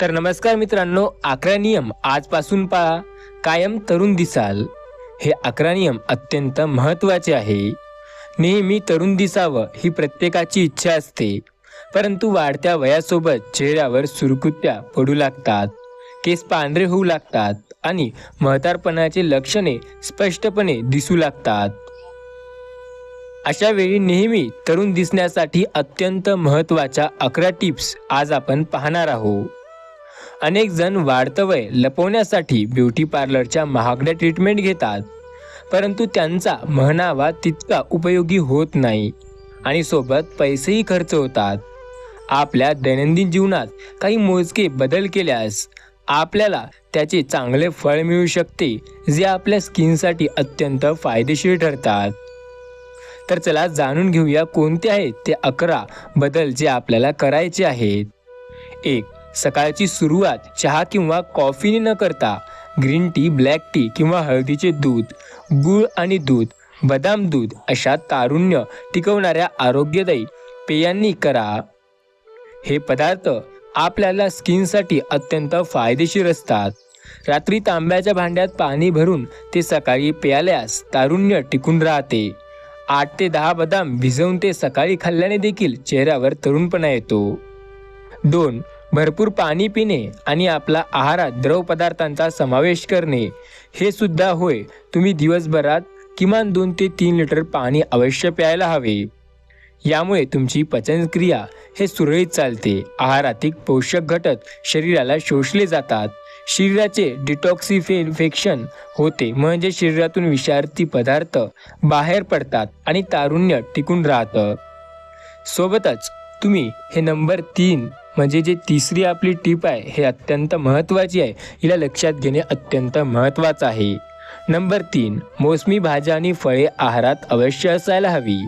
तर नमस्कार मित्रांनो अकरा नियम आजपासून पहा कायम तरुण दिसाल. हे अकरा नियम अत्यंत महत्त्वाचे आहे. नेहमी तरुण दिसावं ही प्रत्येकाची इच्छा असते. परंतु वाढत्या वयासोबत चेहऱ्यावर सुरकुत्या पडू लागतात केस पांढरे होऊ लागतात आणि म्हातारपणाचे लक्षणे स्पष्टपणे दिसू लागतात. अशा वेळी नेहमी तरुण दिसण्यासाठी अत्यंत महत्त्वाच्या अकरा टिप्स आज आपण पाहणार आहोत. अनेक जण वाढतं वय लपवण्यासाठी ब्युटी पार्लरच्या महागड्या ट्रीटमेंट घेतात. परंतु त्यांचा म्हणावा तितका उपयोगी होत नाही. आणि सोबत पैसेही खर्च होतात. आपल्या दैनंदिन जीवनात काही मोजके बदल केल्यास आपल्याला त्याचे चांगले फळ मिळू शकते जे आपल्या स्किनसाठी अत्यंत फायदेशीर ठरतात. तर चला जाणून घेऊया कोणते आहेत ते अकरा बदल जे आपल्याला करायचे आहेत. एक सकाळची सुरुवात चहा किंवा कॉफीने न करता ग्रीन टी ब्लॅक टी किंवा हळदीचे दूध गूळ आणि दूध बदाम दूध अशा तारुण्य टिकवणाऱ्या आरोग्यदायी पेयांनी करा. हे पदार्थ आपल्याला स्किनसाठी अत्यंत फायदेशीर असतात. रात्री तांब्याच्या भांड्यात पाणी भरून ते सकाळी प्याल्यास तारुण्य टिकून राहते. आठ ते दहा बदाम भिजवून ते सकाळी खाल्ल्याने देखील चेहऱ्यावर तरुणपणा येतो. दोन भरपूर पाणी पिणे आणि आपला आहारात द्रव पदार्थांचा समावेश करणे हे सुद्धा होय. तुम्ही दिवसभरात किमान दोन ते तीन लिटर पाणी अवश्य प्यायला हवे. यामुळे तुमची पचनक्रिया हे सुरळीत चालते. आहारातील पोषक घटक शरीराला शोषले जातात. शरीराचे डिटॉक्सिफिकेशन होते म्हणजे शरीरातून विषारती पदार्थ बाहेर पडतात आणि तारुण्य टिकून राहतं. सोबतच तुम्ही हे नंबर तीन म्हणजे जे तिसरी आपली टीप आहे हे अत्यंत महत्त्वाची आहे. हिला लक्षात घेणे अत्यंत महत्त्वाचं आहे. नंबर तीन मोसमी भाज्या आणि फळे आहारात अवश्य असायला हवी.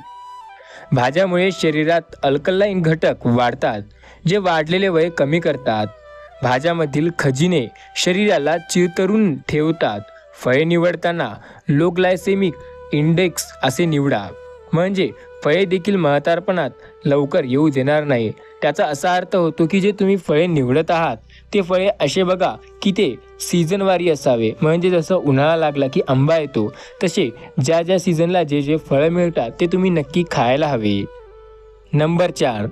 भाज्यामुळे शरीरात अल्कलाईन घटक वाढतात जे वाढलेले वय कमी करतात. भाज्यामधील खजिने शरीराला चिरतरून ठेवतात. फळे निवडताना लो ग्लायसेमिक इंडेक्स असे निवडा. म्हणजे फळे देखील म्हातारपणात लवकर येऊ देणार नाही. त्याचा असा अर्थ होतो की जे तुम्ही फळे निवडत आहात ते फळे असे बघा की ते सीझनवारी असावे. म्हणजे जसं उन्हाळा लागला की आंबा येतो तसे ज्या ज्या सीझनला जे जे फळं मिळतात ते तुम्ही नक्की खायला हवे. नंबर चार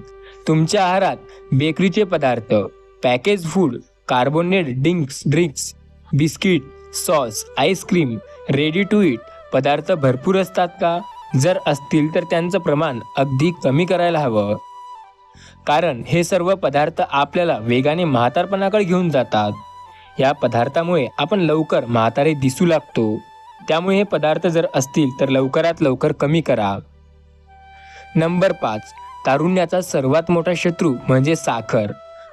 तुमच्या आहारात बेकरीचे पदार्थ package food carbonate drinks drinks biscuit sauce ice cream ready to eat पदार्थ भरपूर असतात का? जर असतील तर त्यांचं प्रमाण अगदी कमी करायला हवं. कारण हे सर्व पदार्थ आपल्याला वेगाने म्हातारपणाकडे घेऊन जातात. या पदार्थामुळे आपण लवकर म्हातारे दिसू लागतो. त्यामुळे हे पदार्थ जर असतील तर लवकरात लवकर कमी करा. नंबर पाच. तारुण्याचा सर्वात मोठा शत्रू म्हणजे साखर.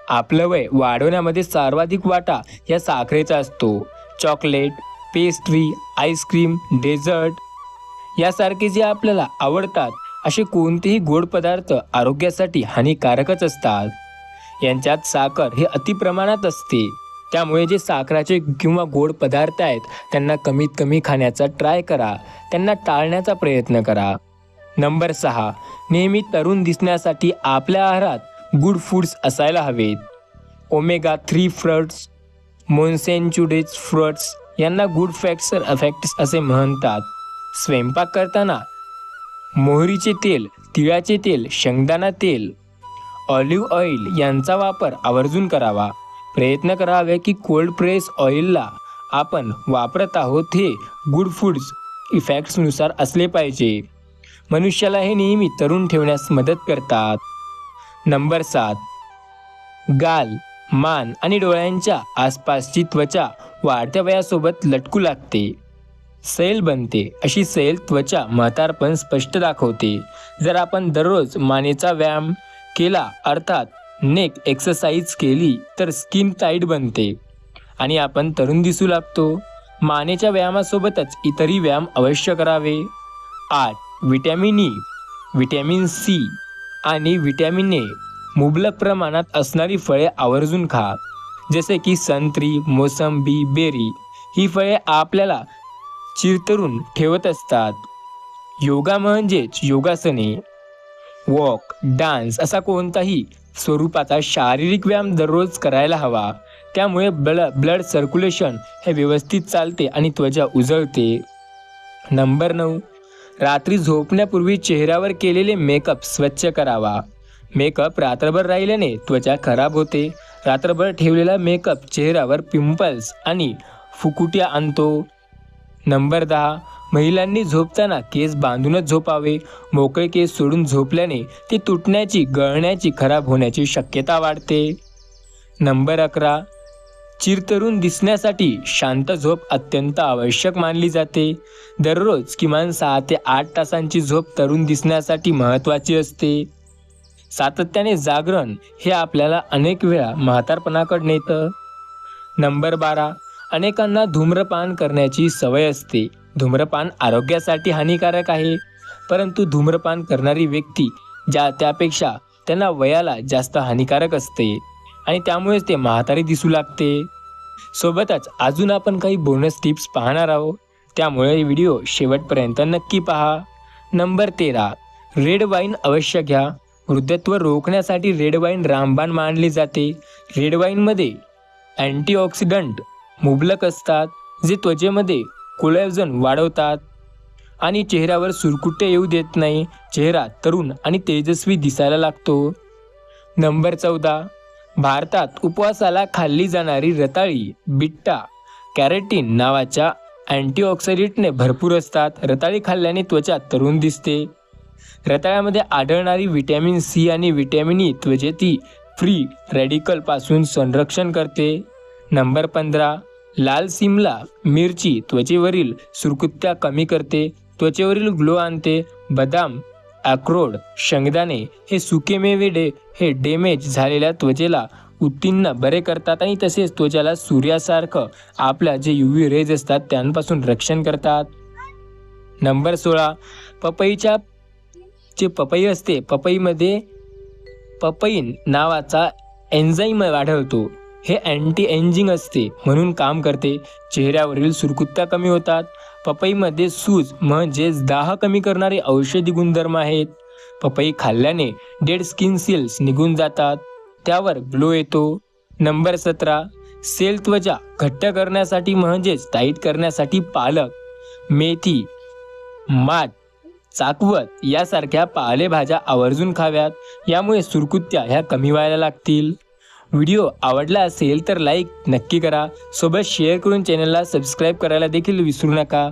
आपलं वय वाढवण्यामध्ये सर्वाधिक वाटा या साखरेचा असतो. चॉकलेट पेस्ट्री आईस्क्रीम डेझर्ट यासारखे जे आपल्याला आवडतात असे कोणतेही गोड पदार्थ आरोग्यासाठी हानिकारकच असतात. यांच्यात साखर हे अतिप्रमाणात असते. त्यामुळे जे साखराचे किंवा गोड पदार्थ आहेत त्यांना कमीत कमी खाण्याचा ट्राय करा. त्यांना टाळण्याचा प्रयत्न करा. नंबर सहा नेहमी तरुण दिसण्यासाठी आपल्या आहारात गुड फूड्स असायला हवेत. ओमेगा थ्री फ्रट्स मोन्सेन्चुडेज फ्रट्स यांना गुड फॅक्सर अफेक्ट्स असे म्हणतात. स्वयंपाक करताना. मोहरीचे तेल तिळाचे तेल शेंगदाणा तेल ऑलिव्ह ऑइल यांचा वापर आवर्जून करावा. प्रयत्न करावे की कोल्ड प्रेस ऑइलला आपण वापरत आहोत हे गुड फूड्स इफेक्ट्सनुसार असले पाहिजे. मनुष्याला हे नेहमी तरुण ठेवण्यास मदत करतात. नंबर सात. गाल मान आणि डोळ्यांच्या आसपासची त्वचा वाढत्या वयासोबत लटकू लागते. सैल बनते. अशी सैल त्वचा म्हातारपण स्पष्ट दाखवते. जर आपण दररोज मानेचा व्यायाम केला अर्थात नेक एक्सरसाइज केली तर स्किन टाईट बनते. आणि आपण तरुण दिसू लागतो. मानेच्या व्यायामासोबतच इतरही व्यायाम अवश्य करावे. आठ व्हिटॅमिन ई व्हिटॅमिन सी आणि व्हिटॅमिन ए मुबलक प्रमाणात असणारी फळे आवर्जून खा. जसे की संत्री मोसंबी बेरी ही फळे आपल्याला चिरतरून ठेवत असतात. योगा म्हणजेच योगासने. वॉक डान्स असा कोणताही स्वरूपाचा शारीरिक व्यायाम दररोज करायला हवा. त्यामुळे ब्ल ब्लड सर्क्युलेशन हे व्यवस्थित चालते आणि त्वचा उजळते. नंबर नऊ. रात्री झोपण्यापूर्वी चेहऱ्यावर केलेले मेकअप स्वच्छ करावा. मेकअप रात्रभर राहिल्याने त्वचा खराब होते. रात्रभर ठेवलेला मेकअप चेहऱ्यावर पिंपल्स आणि फुकुट्या आणतो. नंबर दहा महिलांनी झोपताना केस बांधूनच झोपावे. मोकळे केस सोडून झोपल्याने ते तुटण्याची गळण्याची खराब होण्याची शक्यता वाढते. नंबर अकरा चिरतरून दिसण्यासाठी शांत झोप अत्यंत आवश्यक मानली जाते. दररोज किमान सहा ते आठ तासांची झोप तरुण दिसण्यासाठी महत्त्वाची असते. सातत्याने जागरण हे आपल्याला अनेक वेळा म्हातारपणाकडे नेतं. नंबर बारा अनेकांना धूम्रपान करण्याची सवय असते. धूम्रपान आरोग्यासाठी हानिकारक आहे. परंतु धूम्रपान करणारी व्यक्ती ज्या त्यापेक्षा त्यांना वयाला जास्त हानिकारक असते आणि त्यामुळेच ते म्हातारी दिसू लागते. सोबतच अजून आपण काही बोनस टिप्स पाहणार आहोत. त्यामुळे व्हिडिओ शेवटपर्यंत नक्की पहा. नंबर तेरा. रेड वाईन अवश्य घ्या. वृद्धत्व रोखण्यासाठी रेड वाईन रामबाण मानली जाते. रेड वाईनमध्ये अँटीऑक्सिडंट मुबलक असतात जे त्वचेमध्ये कोलॅजन वाढवतात. आणि चेहऱ्यावर सुरकुटे येऊ देत नाही चेहरा तरुण आणि तेजस्वी दिसायला लागतो. नंबर चौदा. भारतात उपवासाला खाल्ली जाणारी रताळी बिट्टा कॅरेटीन नावाच्या अँटीऑक्सिडेंटने भरपूर असतात. रताळी खाल्ल्याने त्वचा तरुण दिसते. रताळ्यामध्ये आढळणारी व्हिटॅमिन सी आणि व्हिटॅमिन ई त्वचेती फ्री रॅडिकलपासून संरक्षण करते. नंबर पंधरा लाल सिमला मिरची त्वचेवरील सुरकुत्या कमी करते त्वचेवरील ग्लो आणते बदाम अक्रोड शेंगदाणे हे सुके हे डेमेज झालेल्या त्वचेला उत्तीर्ण बरे करतात आणि तसेच त्वचेला सूर्यासारखं आपल्या जे यू व्ही रेज असतात त्यांपासून रक्षण करतात. नंबर सोळा पपईच्या जे पपई असते पपईमध्ये पपईन नावाचा एन्झाईम वाढवतो. हे अँटी एंजिंग असते. म्हणून काम करते. चेहऱ्यावरील सुरकुत्या कमी होतात. पपईमध्ये सूज म्हणजेच दाह कमी करणारे औषधी गुणधर्म आहेत. पपई खाल्ल्याने डेड स्किन सेल्स निघून जातात. त्यावर ग्लो येतो. नंबर सतरा. सेल त्वचा घट्ट करण्यासाठी म्हणजेच टाईट करण्यासाठी पालक. मेथी माठ चाकवत यासारख्या पालेभाज्या आवर्जून खाव्यात. यामुळे सुरकुत्या ह्या कमी व्हायला लागतील. व्हिडिओ आवडला असेल तर लाईक नक्की करा. सोबत शेअर करून चॅनलला सबस्क्राईब करायला देखील विसरू नका.